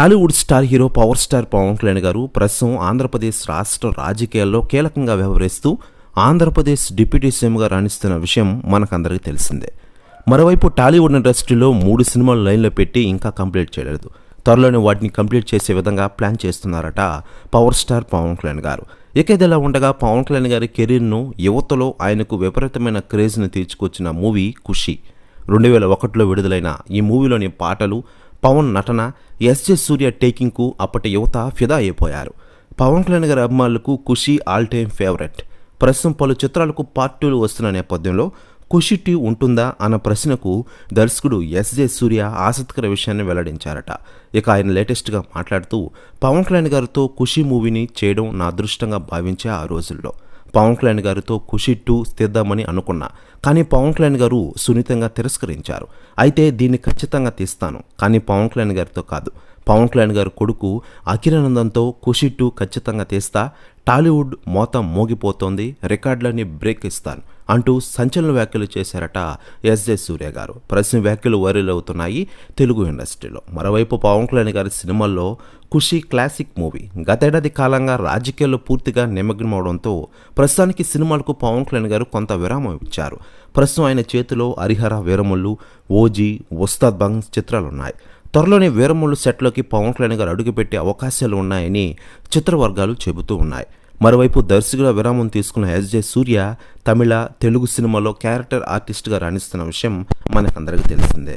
Tollywood star hero power star Pawan Kalyan గారు ప్రస్తుతం ఆంధ్రప్రదేశ్ రాష్ట్ర రాజకీయాల్లో కీలకంగా వ్యవహరిస్తూ ఆంధ్రప్రదేశ్ డిప్యూటీ సీఎంగా రాణిస్తున్న విషయం మనకందరికీ తెలిసిందే. మరోవైపు టాలీవుడ్ ఇండస్ట్రీలో మూడు సినిమాలు లైన్లో పెట్టి ఇంకా కంప్లీట్ చేయలేదు. త్వరలోనే వాటిని కంప్లీట్ చేసే విధంగా ప్లాన్ చేస్తున్నారట పవర్ స్టార్ పవన్ కళ్యాణ్ గారు. ఇక ఇదిలా ఉండగా పవన్ కళ్యాణ్ గారి కెరీర్ను యువతలో ఆయనకు విపరీతమైన క్రేజ్ను తీర్చుకొచ్చిన మూవీ ఖుషి. రెండు వేల ఒకటిలో విడుదలైన ఈ మూవీలోని పాటలు పవన్ నటన ఎస్జె సూర్య టేకింగ్కు అప్పటి యువత ఫిదా అయిపోయారు. పవన్ కళ్యాణ్ గారి అభిమానులకు ఖుషి ఆల్ టైమ్ ఫేవరెట్. ప్రస్తుతం పలు చిత్రాలకు పార్ట్ టూలు వస్తున్న నేపథ్యంలో ఖుషి టీ ఉంటుందా అన్న ప్రశ్నకు దర్శకుడు ఎస్జే సూర్య ఆసక్తికర విషయాన్ని వెల్లడించారట. ఇక ఆయన లేటెస్ట్గా మాట్లాడుతూ పవన్ కళ్యాణ్ గారితో ఖుషి మూవీని చేయడం నా అదృష్టంగా భావించే ఆ రోజుల్లో. పవన్ కళ్యాణ్ గారితో ఖుషి టూ తీద్దామని అనుకున్నా. కానీ పవన్ కళ్యాణ్ గారు సున్నితంగా తిరస్కరించారు. అయితే దీన్ని ఖచ్చితంగా తీస్తాను. కానీ పవన్ కళ్యాణ్ గారితో కాదు. పవన్ కళ్యాణ్ గారి కొడుకు అఖిలానందంతో ఖుషి టూ ఖచ్చితంగా తీస్తా. టాలీవుడ్ మోత మోగిపోతోంది. రికార్డులన్నీ బ్రేక్ ఇస్తాను. అంటూ సంచలన వ్యాఖ్యలు చేశారట ఎస్జే సూర్య గారు. ప్రశ్న వ్యాఖ్యలు వైరల్ అవుతున్నాయి తెలుగు ఇండస్ట్రీలో. మరోవైపు పవన్ కళ్యాణ్ గారి సినిమాల్లో ఖుషి క్లాసిక్ మూవీ. గతేడాది కాలంగా రాజకీయాల్లో పూర్తిగా నిమగ్నమవడంతో ప్రస్తుతానికి సినిమాలకు పవన్ కళ్యాణ్ గారు కొంత విరామం ఇచ్చారు. ప్రస్తుతం ఆయన చేతిలో హరిహర వీరముళ్ళు ఓజీ ఉస్తాద్ బంగ్ చిత్రాలున్నాయి. త్వరలోనే వీరముళ్ళు సెట్లోకి పవన్ కళ్యాణ్ గారు అడుగుపెట్టే అవకాశాలు ఉన్నాయని చిత్రవర్గాలు చెబుతూ ఉన్నాయి. మరోవైపు దర్శకుల విరామం తీసుకున్న ఎస్జే సూర్య తమిళ తెలుగు సినిమాలో క్యారెక్టర్ ఆర్టిస్ట్గా రాణిస్తున్న విషయం మనకందరికీ తెలిసిందే.